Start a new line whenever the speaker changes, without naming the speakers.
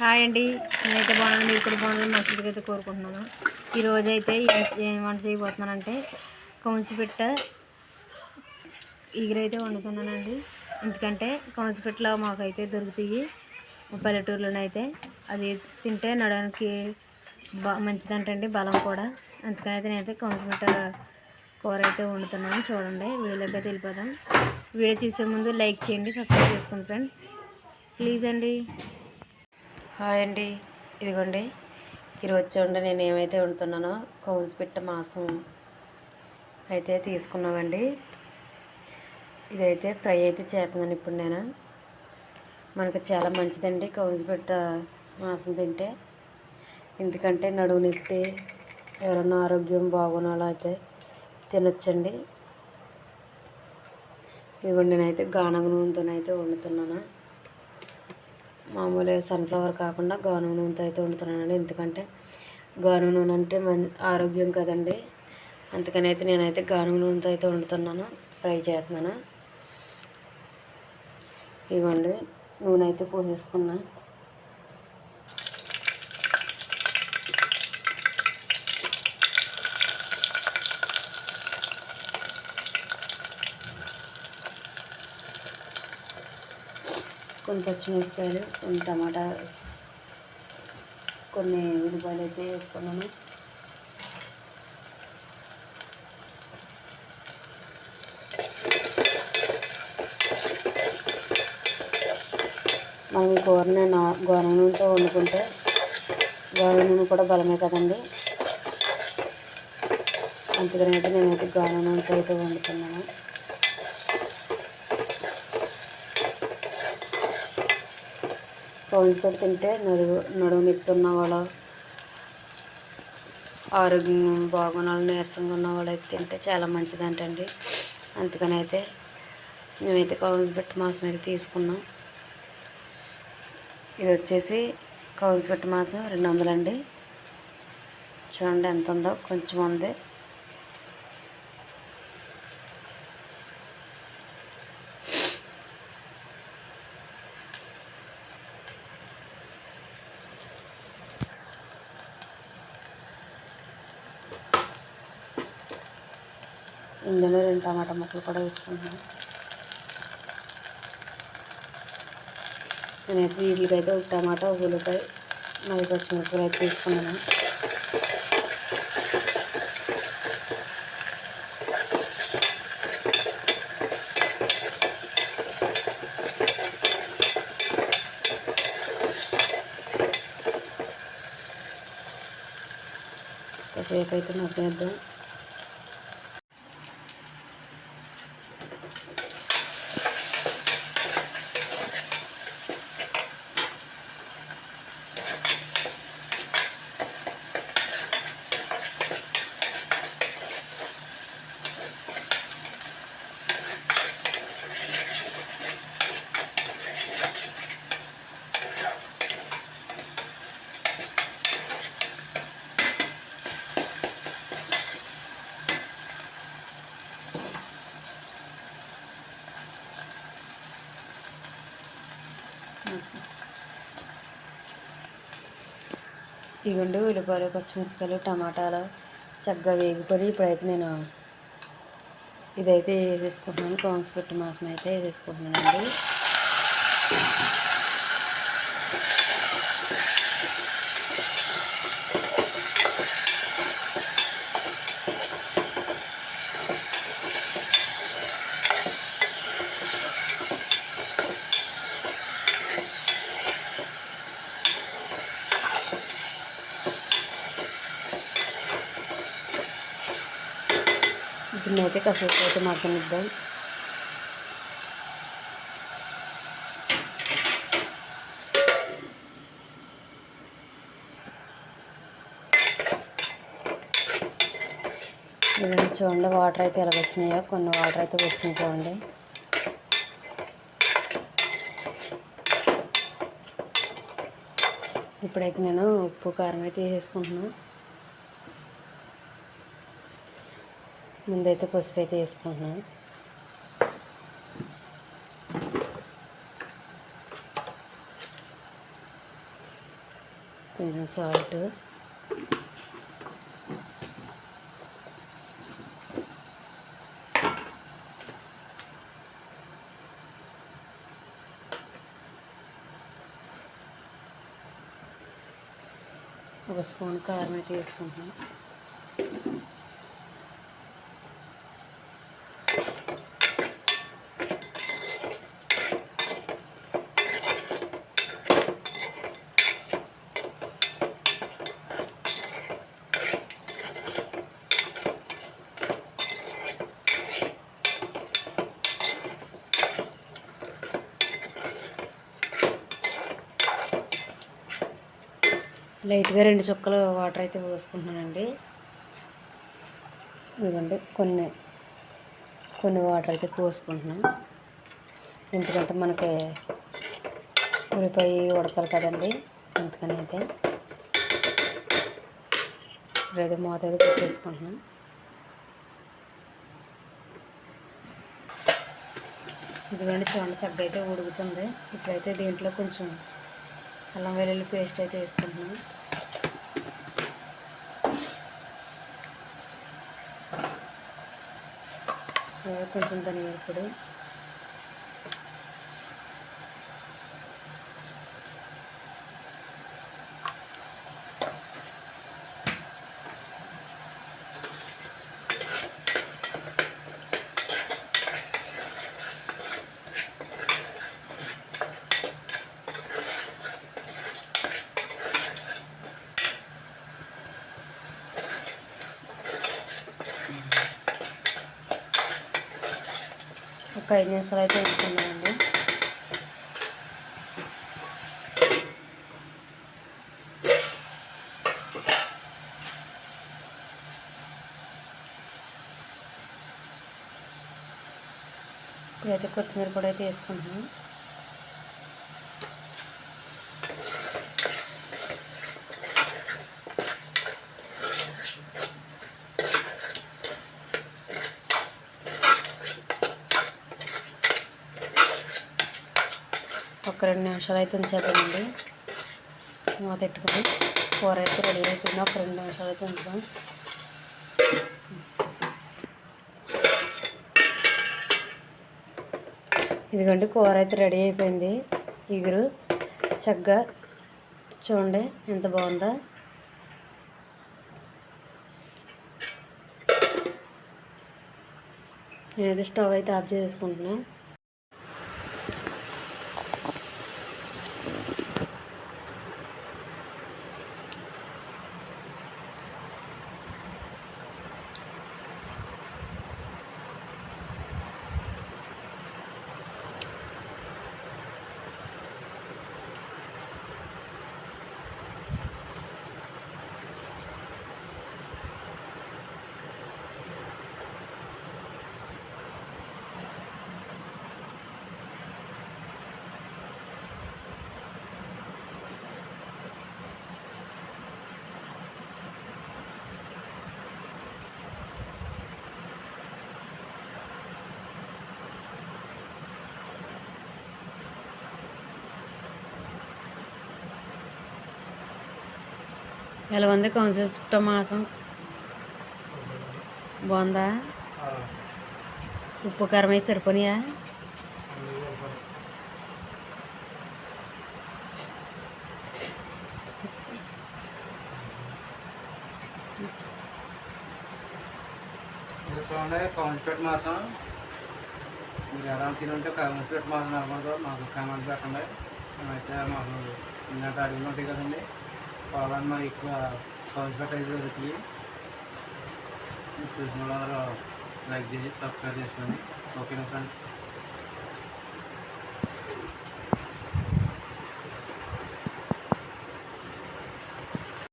Hi అండి. నేనైతే బాగున్నాను మీరు కూడా బాగున్నాను మనసులకి అయితే కోరుకుంటున్నాను. ఈరోజు అయితే ఏం- వంట చేయబోతున్నానంటే కౌంచిపిట్ట ఈగరైతే వండుతున్నానండి. ఎందుకంటే కౌంచిపెట్టలో మాకైతే దొరుకుతాయి. పల్లెటూరులోనైతే అది తింటే నడడానికి బా మంచిదంటండి బలం కూడా. అందుకని అయితే నేనైతే కౌన్సిపిట్ట కూర అయితే వండుతున్నాను. చూడండి వీడియోలోకి అయితే వెళ్ళిపోదాం. వీడియో చూసే ముందు లైక్ చేయండి సబ్స్క్రైబ్ చేసుకోండి ఫ్రెండ్ ప్లీజ్ అండి. హాయ్ అండి. ఇదిగోండి. ఈరోజు చూడండి నేను ఏమైతే వండుతున్నానో కౌన్స్ పిట్ట మాంసం అయితే తీసుకున్నామండి. ఇదైతే ఫ్రై అయితే చేస్తున్నాను ఇప్పుడు నేను. మనకు చాలా మంచిదండి కౌన్స్ పిట్ట మాంసం తింటే. ఎందుకంటే నడువు నొప్పి ఎవరన్నా ఆరోగ్యం బాగున్నాలో అయితే తినొచ్చండి. ఇదిగోండి నేనైతే గానగ నూనెతోనైతే వండుతున్నాను. మామూలుగా సన్ఫ్లవర్ కాకుండా గానుగ నూనెతో అయితే వండుతున్నానండి. ఎందుకంటే గానుగ నూనె అంటే మన ఆరోగ్యం కదండి. అందుకని అయితే నేనైతే గానుగ నూనెతో అయితే వండుతున్నాను. ఫ్రై చేస్తున్నాను. ఇవ్వండి నూనె అయితే పోసేసుకున్నాను కొన్ని పచ్చిమిరపకాయలు కొన్ని టమాటా కొన్ని ఉల్లిపాయలు అయితే వేసుకున్నాను. మనం ఈ కూరని నా నూనెతో వండుకుంటే గోర నూనె కూడా బలమే కదండి. అందుకని అయితే నేనైతే గోన నూనెతో అయితే వండుతున్నాను. కౌన్సితో తింటే నడువు నడువు నొప్పి ఉన్న వాళ్ళు ఆరోగ్యం బాగున్న వాళ్ళు నీరసంగా ఉన్న వాళ్ళైతే అయితే తింటే చాలా మంచిదంటండి. అందుకని అయితే మేమైతే కౌన్స్ పెట్టి మాసం అయితే తీసుకున్నాం. ఇది వచ్చేసి కౌన్స్ పెట్టి మాసం రెండు వందలండి. చూడండి ఎంత ఉందో కొంచెం ఉంది. ఇందులో రెండు టమాటా ముక్కలు కూడా వేసుకుంటున్నాను నేనైతే వీటికి అయితే ఒక టమాటా ఒక ఉల్లిపాయ నాలుగు పచ్చిమిరపకాయలు అయితే తీసుకున్నాను. కాసేపు అయితే మగ్గేద్దాం ఇవ్వండి ఉల్లిపాయలు పచ్చిమిరపకాయలు టమాటాలు చక్కగా వేగిపోయి ఇప్పుడైతే నేను ఇదైతే వేసేసుకుంటున్నాను. కాన్స్ పెట్టి మాసం అయితే వేసేసుకుంటున్నానండి. దీన్ని అయితే కాసేపు అయితే మగ్గనిద్దాం ఇవన్నీ చూడండి వాటర్ అయితే ఎలా వచ్చినాయో కొన్ని వాటర్ అయితే వచ్చింది చూడండి. ఇప్పుడైతే నేను ఉప్పు కారం అయితే వేసేసుకుంటున్నాను ముందైతే పసుపు అయితే వేసుకుంటున్నాను. కొంచెం సాల్ట్. ఒక స్పూన్ కారం అయితే వేసుకుంటున్నాం లైట్గా రెండు చుక్కలు వాటర్ అయితే పోసుకుంటున్నానండి. ఇదిగోండి కొన్ని కొన్ని వాటర్ అయితే పోసుకుంటున్నాం ఎందుకంటే మనకి ఉల్లిపాయ ఉడకాలి కదండి అందుకని అయితే ఇప్పుడైతే మూత అయితే పెట్టేసుకుంటున్నాం ఇదిగోండి చూడండి చక్కగా అయితే ఉడుకుతుంది. ఇప్పుడైతే దీంట్లో కొంచెం అల్లం వెల్లుల్లి పేస్ట్ అయితే వేసుకుంటున్నాను. కొంచెం ధనియాల పొడి. ఒక ఐదు నిమిషాలు అయితే ఉంచుకున్నామండి ఇప్పుడైతే కొత్తిమీర కూడా అయితే వేసుకుంటున్నాం. ఒక రెండు నిమిషాలు అయితే ఉంచేద్దామండి మూత పెట్టుకుని కూర అయితే రెడీ అయిపోయింది. ఒక రెండు నిమిషాలు అయితే ఉంచుదాం. ఇదిగోండి కూర అయితే రెడీ అయిపోయింది. ఇగురు చక్కగా చూడండి ఎంత బాగుందో. నేనైతే స్టవ్ అయితే ఆఫ్ చేసుకుంటున్నాను ఎలా ఉంది కౌన్సిల్ మాసం. బాగుందా? ఉప్పు కారం అయితే సరిపోనియా?
చూడండి కౌన్సిపేట మాసం. మీరు ఎలా తినుంటే కౌన్సిపేట మాసం అనకూడదు మాకు కామెంట్ పెట్టండి. మేమైతే మాకు ఇందాక అడిగిన కదండి. పొలాన్ని మాకు ఎక్కువ కౌన్సిపేట అయితే దొరుకుతాయి చూసిన వాళ్ళందరూ లైక్ చేసి సబ్స్క్రైబ్ చేసుకోండి ఓకేనా ఫ్రెండ్స్